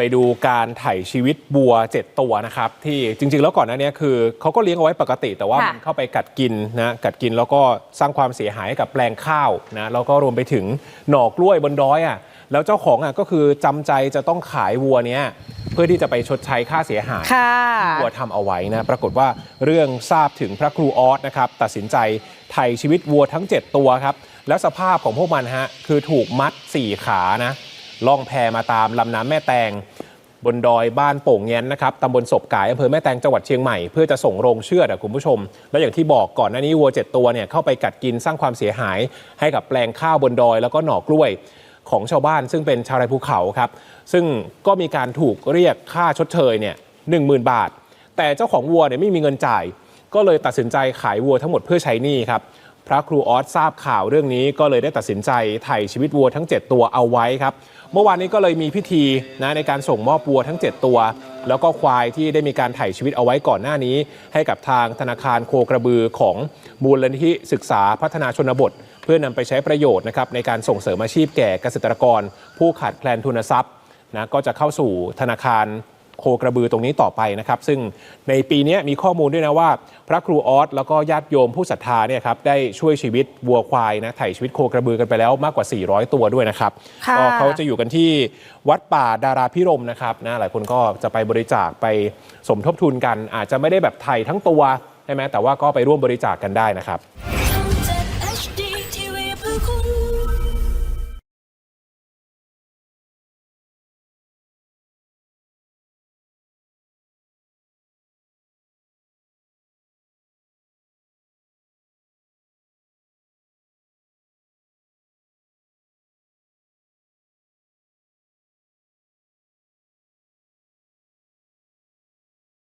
ไปดูการไถ่ชีวิตบัว 7 ตัวนะครับที่จริง ๆ แล้วก่อนหน้านี้คือเขาก็เลี้ยงเอาไว้ปกติ แต่ว่าค่ะ มันเข้าไปกัดกินนะกัดกินแล้วก็สร้างความเสียหายให้กับแปลงข้าวนะแล้วก็รวมไปถึงหน่อกล้วยบนดอยอะแล้วเจ้าของอะก็คือจำใจจะต้องขายวัวเนี้ยเพื่อที่จะไปชดใช้ค่าเสียหาย ค่ะวัวทำเอาไว้นะ ปรากฏว่าเรื่องทราบถึงพระครูออสนะครับ ตัดสินใจไถ่ชีวิตวัวทั้ง 7 ตัวครับ แล้วสภาพของพวกมันฮะ คือถูกมัด 4 ขานะ ล่องแพมาตามลำน้ำแม่แตง บนดอยบ้านโป่งแง้นนะครับตำบลศพกายอำเภอแม่แตงจังหวัดเชียงใหม่เพื่อจะส่งโรงเชือดอะคุณผู้ชม แล้วอย่างที่บอกก่อนหน้านี้วัว7ตัวเนี่ยเข้าไปกัดกินสร้างความเสียหาย ให้กับแปลงข้าวบนดอยแล้วก็หน่อกล้วยของชาวบ้าน ซึ่งเป็นชาวไร่ภูเขาครับซึ่งก็มีการถูกเรียกค่าชดเชยเนี่ยหนึ่งหมื่นบาท แต่เจ้าของวัวเนี่ยไม่มีเงินจ่าย ก็เลยตัดสินใจขายวัวทั้งหมดเพื่อใช้หนี้ครับ ระครูออสทราบข่าวเรื่องนี้ก็เลยได้ตัดสินใจไถ่ชีวิตวัวทั้ง 7 ตัวเอาไว้ครับ เมื่อวานนี้ก็เลยมีพิธีนะในการส่งมอบวัวทั้ง 7 ตัว แล้วก็ควายที่ได้มีการไถ่ชีวิตเอาไว้ก่อนหน้านี้ ให้กับทางธนาคารโคกระบือของมูลนิธิศึกษาพัฒนาชนบท เพื่อนำไปใช้ประโยชน์นะครับในการส่งเสริมอาชีพแก่เกษตรกร ผู้ขาดแคลนทุนทรัพย์นะก็จะเข้าสู่ธนาคาร โคกระบือตรงนี้ต่อไปนะครับ ซึ่งในปีนี้มีข้อมูลด้วยนะว่า พระครูออสแล้วก็ญาติโยมผู้ศรัทธาเนี่ยครับได้ช่วยชีวิตวัวควายนะไถ่ชีวิตโคกระบือกันไปแล้วมากกว่า 400 ตัวด้วยนะครับก็เขาจะอยู่กันที่วัดป่าดาราพิรมนะครับนะหลายคนก็จะไปบริจาคไปสมทบทุนกัน อาจจะไม่ได้แบบไถ่ทั้งตัวใช่ไหมแต่ว่าก็ไปร่วมบริจาคกกันได้นะครับ HD TV